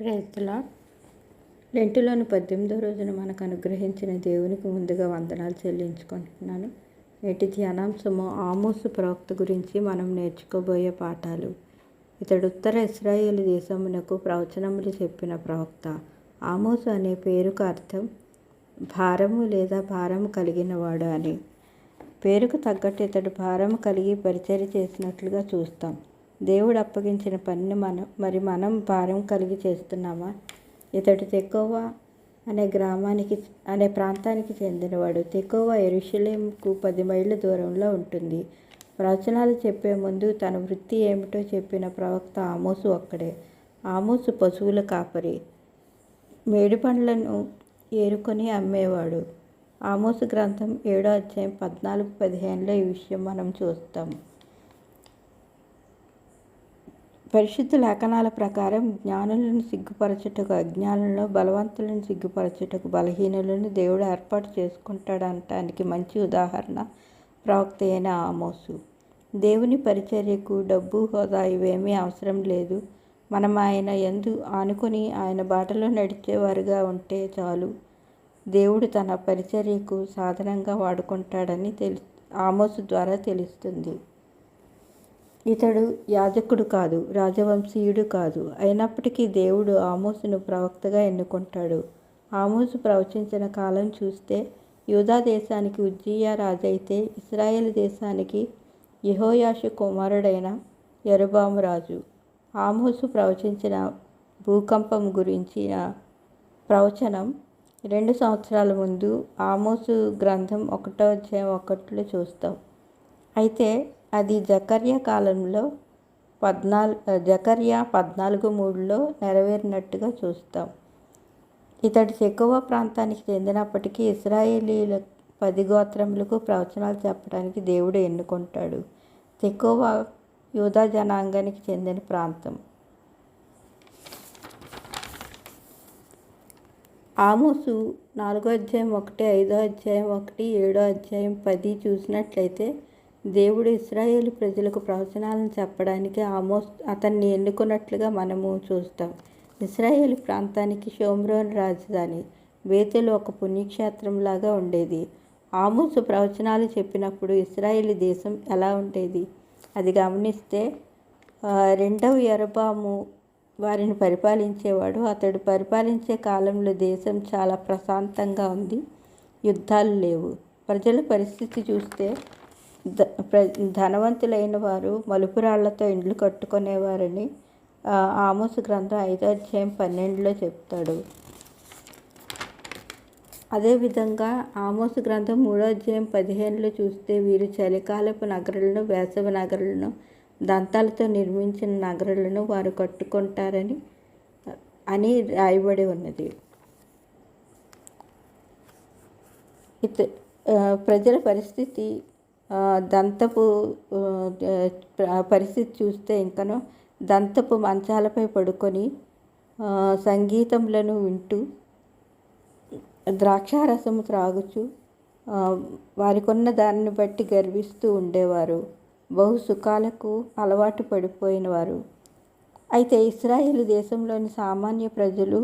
ప్రేతలా లెంటులోని పద్దెనిమిదో రోజున మనకు అనుగ్రహించిన దేవునికి ముందుగా వందనాలు చెల్లించుకుంటున్నాను. నేటి ధ్యానాంశము ఆమోసు ప్రవక్త గురించి మనం నేర్చుకోబోయే పాఠాలు. ఇతడు ఉత్తర ఇస్రాయేల్ దేశమునకు ప్రవచనములు చెప్పిన ప్రవక్త. ఆమోసు అనే పేరుకు అర్థం భారము లేదా భారము కలిగినవాడు అని. పేరుకు తగ్గట్టు ఇతడు భారము కలిగి పరిచయం చేసినట్లుగా చూస్తాం. దేవుడు అప్పగించిన పనిని మనం మరి మనం భారం కలిగి చేస్తున్నామా? ఇతడు తెకోవా అనే గ్రామానికి అనే ప్రాంతానికి చెందినవాడు. తెకోవా ఎరుషలేంకు పది మైళ్ళ దూరంలో ఉంటుంది. ప్రవచనాలు చెప్పే ముందు తన వృత్తి ఏమిటో చెప్పిన ప్రవక్త ఆమోసు ఒక్కడే. ఆమోసు పశువుల కాపరి. మేడి పండ్లను ఏరుకొని అమ్మేవాడు. ఆమోసు గ్రంథం ఏడో అధ్యాయం పద్నాలుగు పదిహేనులో ఈ విషయం మనం చూస్తాం. పరిశుద్ధ లేఖనాల ప్రకారం జ్ఞానులను సిగ్గుపరచుటకు అజ్ఞానులను బలవంతులను సిగ్గుపరచుటకు బలహీనులను దేవుడు ఏర్పాటు చేసుకుంటాడనటానికి మంచి ఉదాహరణ ప్రవక్త అయిన ఆమోసు. దేవుని పరిచర్యకు డబ్బు హోదా ఇవేమీ అవసరం లేదు. మనం ఆయన ఎందు ఆనుకొని ఆయన బాటలో నడిచేవారుగా ఉంటే చాలు. దేవుడు తన పరిచర్యకు సాధనంగా వాడుకుంటాడని తెలి ఆమోసు ద్వారా తెలుస్తుంది. ఇతడు యాజకుడు కాదు రాజవంశీయుడు కాదు. అయినప్పటికీ దేవుడు ఆమోసును ప్రవక్తగా ఎన్నుకుంటాడు. ఆమోసు ప్రవచించిన కాలం చూస్తే యూదా దేశానికి ఉజ్జియా రాజైతే ఇస్రాయేల్ దేశానికి యహోయాషు కుమారుడైన యరుబాము రాజు. ఆమోసు ప్రవచించిన భూకంపం గురించిన ప్రవచనం రెండు సంవత్సరాల ముందు ఆమోసు గ్రంథం ఒకటో అధ్యాయం ఒకటిలో చూస్తాం. అయితే అది జకర్య కాలంలో పద్నాలుగు జకర్య పద్నాలుగు మూడులో నెరవేరినట్టుగా చూస్తాం. ఇతడు చెక్కువ ప్రాంతానికి చెందినప్పటికీ ఇస్రాయేలీల పది గోత్రములకు ప్రవచనాలు చెప్పడానికి దేవుడు ఎన్నుకుంటాడు. తెక్కువ యూదా జనాంగానికి చెందిన ప్రాంతం. ఆమోసు నాలుగో అధ్యాయం ఒకటి ఐదో అధ్యాయం ఒకటి ఏడో అధ్యాయం పది చూసినట్లయితే దేవుడు ఇస్రాయేల్ ప్రజలకు ప్రవచనాలను చెప్పడానికి ఆమోస్ అతన్ని ఎన్నుకున్నట్లుగా మనము చూస్తాం. ఇస్రాయేల్ ప్రాంతానికి షోమ్రోన్ రాజధాని బేతెలు ఒక పుణ్యక్షేత్రంలాగా ఉండేది. ఆమోసు ప్రవచనాలు చెప్పినప్పుడు ఇస్రాయేల్ దేశం ఎలా ఉండేది? అది గమనిస్తే రెండవ ఎరబాము వారిని పరిపాలించేవాడు. అతడు పరిపాలించే కాలంలో దేశం చాలా ప్రశాంతంగా ఉంది. యుద్ధాలు లేవు. ప్రజల పరిస్థితి చూస్తే ధనవంతులైన వారు మలుపురాళ్ళతో ఇండ్లు కట్టుకునేవారని ఆమోసు గ్రంథం ఐదో అధ్యాయం పన్నెండులో చెప్తాడు. అదేవిధంగా ఆమోసు గ్రంథం మూడో అధ్యాయం పదిహేనులో చూస్తే వీరు చలికాలపు నగరులను వేసవి నగరులను దంతాలతో నిర్మించిన నగరాలను వారు కట్టుకుంటారని అని రాయబడి ఉన్నది. ఇత ప్రజల పరిస్థితి దంతపు పరిస్థితి చూస్తే ఇంకనో దంతపు మంచాలపై పడుకొని సంగీతములను వింటూ ద్రాక్షారసము త్రాగుచు వారికున్న దానిని బట్టి గర్విస్తూ ఉండేవారు. బహు సుఖాలకు అలవాటు పడిపోయిన వారు. అయితే ఇస్రాయేల్ దేశంలోని సామాన్య ప్రజలు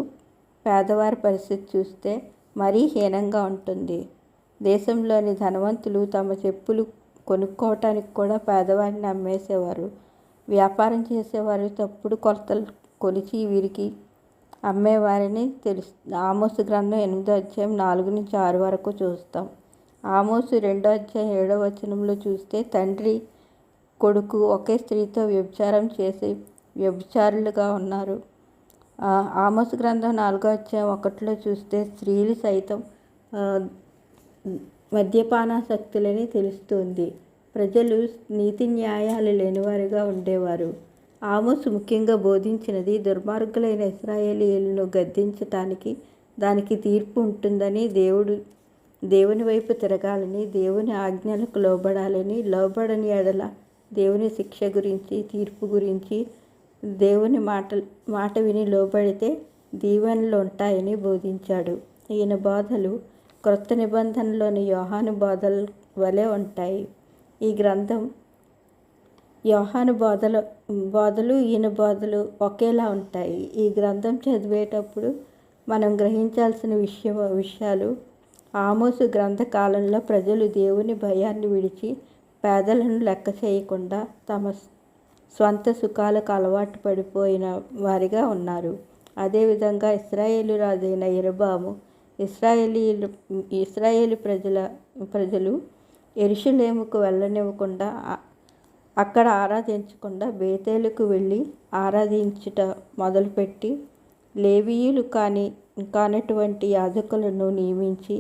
పేదవారి పరిస్థితి చూస్తే మరీ హీనంగా ఉంటుంది. దేశంలోని ధనవంతులు తమ చెప్పులు కొనుక్కోవటానికి కూడా పేదవారిని అమ్మేసేవారు. వ్యాపారం చేసేవారు తప్పుడు కొలతలు కొలిచి వీరికి అమ్మేవారిని తెలుసు ఆమోసు గ్రంథం ఎనిమిదో అధ్యాయం నాలుగు నుంచి ఆరు వరకు చూస్తాం. ఆమోసు రెండో అధ్యాయం ఏడో వచనంలో చూస్తే తండ్రి కొడుకు ఒకే స్త్రీతో వ్యభిచారం చేసి వ్యభిచారులుగా ఉన్నారు. ఆమోసు గ్రంథం నాలుగో అధ్యాయం ఒకటిలో చూస్తే స్త్రీలు సైతం మద్యపానాసక్తులని తెలుస్తుంది. ప్రజలు నీతి న్యాయాలు లేనివారుగా ఉండేవారు. ఆమోసు ముఖ్యంగా బోధించినది దుర్మార్గులైన ఇస్రాయేలీలను గద్దించటానికి దానికి తీర్పు ఉంటుందని దేవుడు దేవుని వైపు తిరగాలని దేవుని ఆజ్ఞలకు లోబడాలని లోబడని ఎడల దేవుని శిక్ష గురించి తీర్పు గురించి దేవుని మాట మాట విని లోబడితే దీవెనలు ఉంటాయని బోధించాడు. ఈయన బాధలు క్రొత్త నిబంధనలోని యోహాను బోధల వలె ఉంటాయి. ఈ గ్రంథం యోహాను బోధలు బోధలు ఈయన బోధలు ఒకేలా ఉంటాయి. ఈ గ్రంథం చదివేటప్పుడు మనం గ్రహించాల్సిన విషయ విషయాలు ఆమోసు గ్రంథకాలంలో ప్రజలు దేవుని భయాన్ని విడిచి పేదలను లెక్క చేయకుండా తమ స్వంత సుఖాలకు అలవాటు పడిపోయిన వారిగా ఉన్నారు. అదేవిధంగా ఇస్రాయేలు రాజైన ఇరబాము ఇస్రాయేలీలు ఇస్రాయేలు ప్రజల ప్రజలు ఎరుషులేముకు వెళ్ళనివ్వకుండా అక్కడ ఆరాధించకుండా బేతేలుకు వెళ్ళి ఆరాధించుట మొదలుపెట్టి లేవీయులు కాని కానటువంటి యాజకులను నియమించి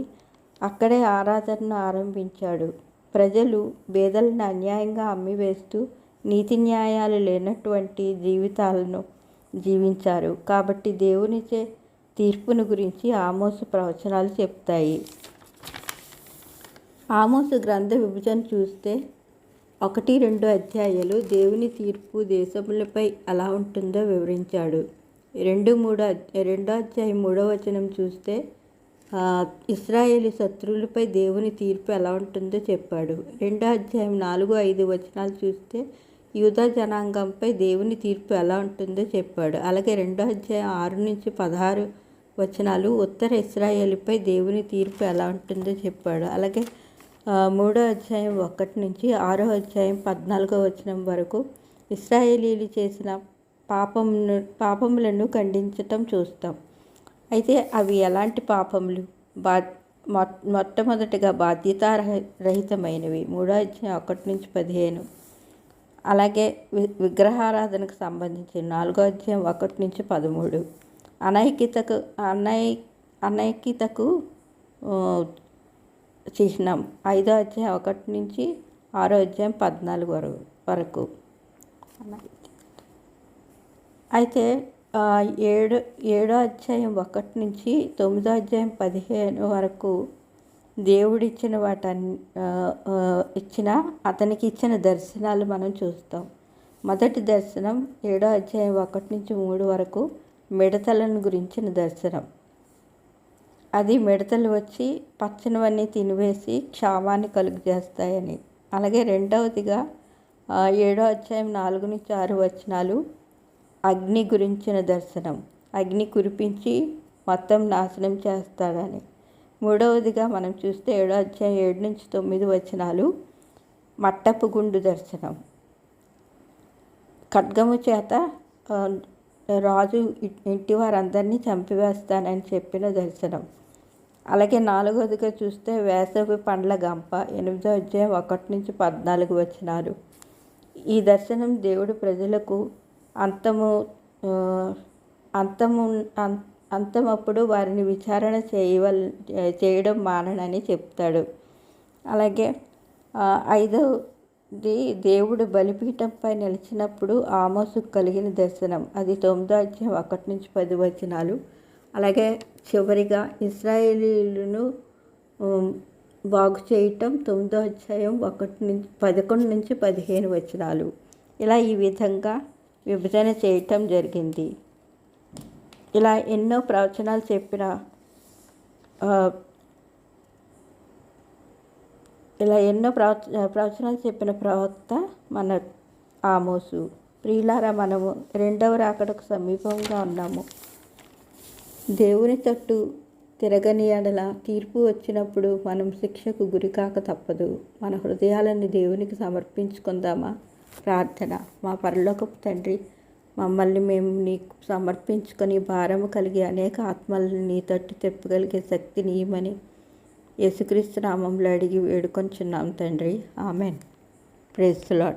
అక్కడే ఆరాధనను ఆరంభించాడు. ప్రజలు బేదలను అన్యాయంగా అమ్మివేస్తూ నీతి న్యాయాలు లేనటువంటి జీవితాలను జీవించారు. కాబట్టి దేవునిచే తీర్పును గురించి ఆమోసు ప్రవచనాలు చెప్తాయి. ఆమోసు గ్రంథ విభజన చూస్తే ఒకటి రెండు అధ్యాయాలు దేవుని తీర్పు దేశములపై ఎలా ఉంటుందో వివరించాడు. రెండు మూడు రెండో అధ్యాయం మూడో వచనం చూస్తే ఇస్రాయేలీ శత్రువులపై దేవుని తీర్పు ఎలా ఉంటుందో చెప్పాడు. రెండో అధ్యాయం నాలుగు ఐదు వచనాలు చూస్తే యూదా జనాంగంపై దేవుని తీర్పు ఎలా ఉంటుందో చెప్పాడు. అలాగే రెండో అధ్యాయం ఆరు నుంచి పదహారు వచనాలు. ఉత్తర ఇస్రాయేల్పై దేవుని తీర్పు ఎలా ఉంటుందో చెప్పాడు. అలాగే మూడో అధ్యాయం ఒకటి నుంచి ఆరో అధ్యాయం పద్నాలుగో వచనం వరకు ఇస్రాయేలీలు చేసిన పాపం పాపములను ఖండించటం చూస్తాం. అయితే అవి ఎలాంటి పాపములు? బా మొట్టమొదటిగా బాధ్యత రహితమైనవి మూడో అధ్యాయం ఒకటి నుంచి పదిహేను. అలాగే వి విగ్రహారాధనకు సంబంధించి నాలుగో అధ్యాయం ఒకటి నుంచి పదమూడు. అనైక్యతకు అనై అనైక్యతకు చిహ్నం ఐదో అధ్యాయం ఒకటి నుంచి ఆరో అధ్యాయం పద్నాలుగు వరకు వరకు. అయితే ఏడు ఏడో అధ్యాయం ఒకటి నుంచి తొమ్మిదో అధ్యాయం పదిహేను వరకు దేవుడిచ్చిన వాటన్ని ఇచ్చిన అతనికి ఇచ్చిన దర్శనాలు మనం చూస్తాం. మొదటి దర్శనం ఏడో అధ్యాయం ఒకటి నుంచి మూడు వరకు మిడతలను గురించిన దర్శనం అది మిడతలు వచ్చి పచ్చనివన్నీ తినివేసి క్షామాన్ని కలుగు చేస్తాయని అలాగే రెండవదిగా ఏడో అధ్యాయం నాలుగు నుంచి ఆరు వచనాలు అగ్ని గురించిన దర్శనం అగ్ని కురిపించి మొత్తం నాశనం చేస్తాడని. మూడవదిగా మనం చూస్తే ఏడో అధ్యాయం ఏడు నుంచి తొమ్మిది వచనాలు మట్టపు గుండు దర్శనం. ఖడ్గము చేత రాజు ఇంటి వారందరినీ చంపివేస్తానని చెప్పిన దర్శనం. అలాగే నాలుగవదిగా చూస్తే వేసవి పండ్ల గంప ఎనిమిదో అధ్యాయం ఒకటి నుంచి పద్నాలుగు వచ్చినారు. ఈ దర్శనం దేవుడు ప్రజలకు అంతము అంతము అంతమప్పుడు వారిని విచారణ చేయవల్ చేయడం మాననని చెప్తాడు. అలాగే ఐదో దేవుడు బలిపీఠంపై నిలిచినప్పుడు ఆమోసు కలిగిన దర్శనం. అది తొమ్మిదో అధ్యాయం ఒకటి నుంచి పది వచనాలు. అలాగే చివరిగా ఇస్రాయేలీలను బాగు చేయటం తొమ్మిదో అధ్యాయం ఒకటి నుంచి పదకొండు నుంచి పదిహేను వచనాలు. ఇలా ఈ విధంగా విభజన చేయటం జరిగింది. ఇలా ఎన్నో ప్రవచనాలు చెప్పిన ఇలా ఎన్నో ప్రవచ ప్రవచనాలు చెప్పిన ప్రవక్త మన ఆమోసు. ప్రియులారా మనము రెండవ రాకడకు సమీపంగా ఉన్నాము. దేవుని తట్టు తిరగని ఎడల తీర్పు వచ్చినప్పుడు మనం శిక్షకు గురికాక తప్పదు. మన హృదయాలను దేవునికి సమర్పించుకుందామా? ప్రార్థన. మా పరలోకపు తండ్రి మమ్మల్ని మేము నీకు సమర్పించుకొని భారము కలిగి అనేక ఆత్మలను నీ తట్టు తెప్పగలిగే శక్తిని ఇవ్వమని యేసుక్రీస్తు నామంలో అడిగి వేడుకొంచున్నాం తండ్రి. ఆమెన్. Praise lord